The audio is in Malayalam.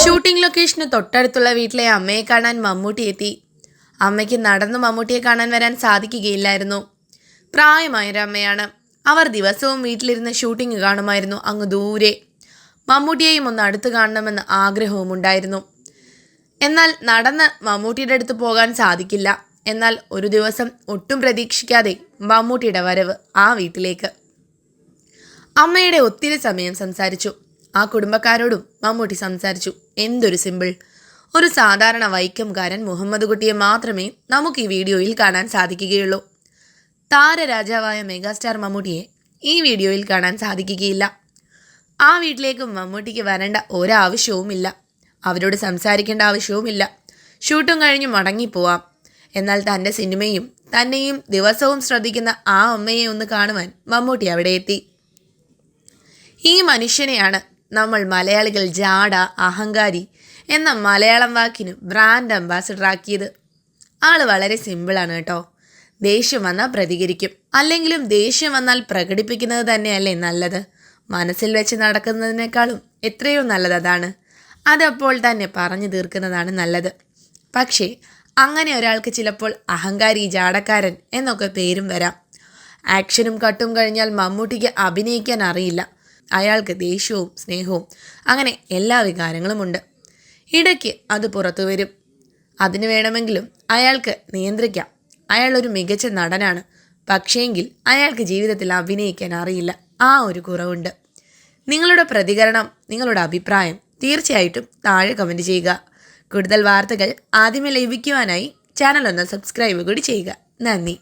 ഷൂട്ടിംഗ് ലൊക്കേഷന് തൊട്ടടുത്തുള്ള വീട്ടിലെ അമ്മയെ കാണാൻ മമ്മൂട്ടി എത്തി. അമ്മയ്ക്ക് നടന്ന് മമ്മൂട്ടിയെ കാണാൻ വരാൻ സാധിക്കുകയില്ലായിരുന്നു. പ്രായമായൊരമ്മയാണ്. അവർ ദിവസവും വീട്ടിലിരുന്ന് ഷൂട്ടിംഗ് കാണുമായിരുന്നു അങ്ങ് ദൂരെ. മമ്മൂട്ടിയെയും ഒന്ന് അടുത്ത് കാണണമെന്ന് ആഗ്രഹവും ഉണ്ടായിരുന്നു എന്നാൽ നടന്ന് മമ്മൂട്ടിയുടെ അടുത്ത് പോകാൻ സാധിക്കില്ല. എന്നാൽ ഒരു ദിവസം ഒട്ടും പ്രതീക്ഷിക്കാതെ മമ്മൂട്ടിയുടെ വരവ് ആ വീട്ടിലേക്ക്. അമ്മയുടെ ഒത്തിരി സമയം സംസാരിച്ചു. ആ കുടുംബക്കാരോടും മമ്മൂട്ടി സംസാരിച്ചു. എന്തൊരു സിമ്പിൾ. ഒരു സാധാരണ വൈക്കംകാരൻ മുഹമ്മദ് കുട്ടിയെ മാത്രമേ നമുക്ക് ഈ വീഡിയോയിൽ കാണാൻ സാധിക്കുകയുള്ളൂ. താരരാജാവായ മെഗാസ്റ്റാർ മമ്മൂട്ടിയെ ഈ വീഡിയോയിൽ കാണാൻ സാധിക്കുകയില്ല. ആ വീട്ടിലേക്ക് മമ്മൂട്ടിക്ക് വരേണ്ട ഒരാവശ്യവുമില്ല. അവരോട് സംസാരിക്കേണ്ട ആവശ്യവുമില്ല. ഷൂട്ടും കഴിഞ്ഞ് മടങ്ങിപ്പോവാം. എന്നാൽ തന്റെ സിനിമയും തന്നെയും ദിവസവും ശ്രദ്ധിക്കുന്ന ആ അമ്മയെ ഒന്ന് കാണുവാൻ മമ്മൂട്ടി അവിടെ എത്തി. ഈ മനുഷ്യനെയാണ് നമ്മൾ മലയാളികൾ ജാട അഹങ്കാരി എന്ന മലയാളം വാക്കിന് ബ്രാൻഡ് അംബാസിഡർ ആക്കിയത്. ആൾ വളരെ സിമ്പിളാണ് കേട്ടോ. ദേഷ്യം വന്നാൽ പ്രതികരിക്കും. അല്ലെങ്കിലും ദേഷ്യം വന്നാൽ പ്രകടിപ്പിക്കുന്നത് തന്നെയല്ലേ നല്ലത്? മനസ്സിൽ വെച്ച് നടക്കുന്നതിനേക്കാളും എത്രയോ നല്ലത് അതാണ്. അതപ്പോൾ തന്നെ പറഞ്ഞു തീർക്കുന്നതാണ് നല്ലത്. പക്ഷേ അങ്ങനെ ഒരാൾക്ക് ചിലപ്പോൾ അഹങ്കാരി ജാടക്കാരൻ എന്നൊക്കെ പേരും വരാം. ആക്ഷനും കട്ടും കഴിഞ്ഞാൽ മമ്മൂട്ടിക്ക് അഭിനയിക്കാൻ അറിയില്ല. അയാൾക്ക് ദേഷ്യവും സ്നേഹവും അങ്ങനെ എല്ലാ വികാരങ്ങളുമുണ്ട്. ഇടയ്ക്ക് അത് പുറത്തു വരും. അതിന് വേണമെങ്കിലും അയാൾക്ക് നിയന്ത്രിക്കാം. അയാൾ ഒരു മികച്ച നടനാണ്. പക്ഷേങ്കിൽ അയാൾക്ക് ജീവിതത്തിൽ അഭിനയിക്കാൻ അറിയില്ല. ആ ഒരു കുറവുണ്ട്. നിങ്ങളുടെ പ്രതികരണം നിങ്ങളുടെ അഭിപ്രായം തീർച്ചയായിട്ടും താഴെ കമന്റ് ചെയ്യുക. കൂടുതൽ വാർത്തകൾ ആദ്യമേ ലഭിക്കുവാനായി ചാനൽ ഒന്ന് സബ്സ്ക്രൈബ് കൂടി ചെയ്യുക. നന്ദി.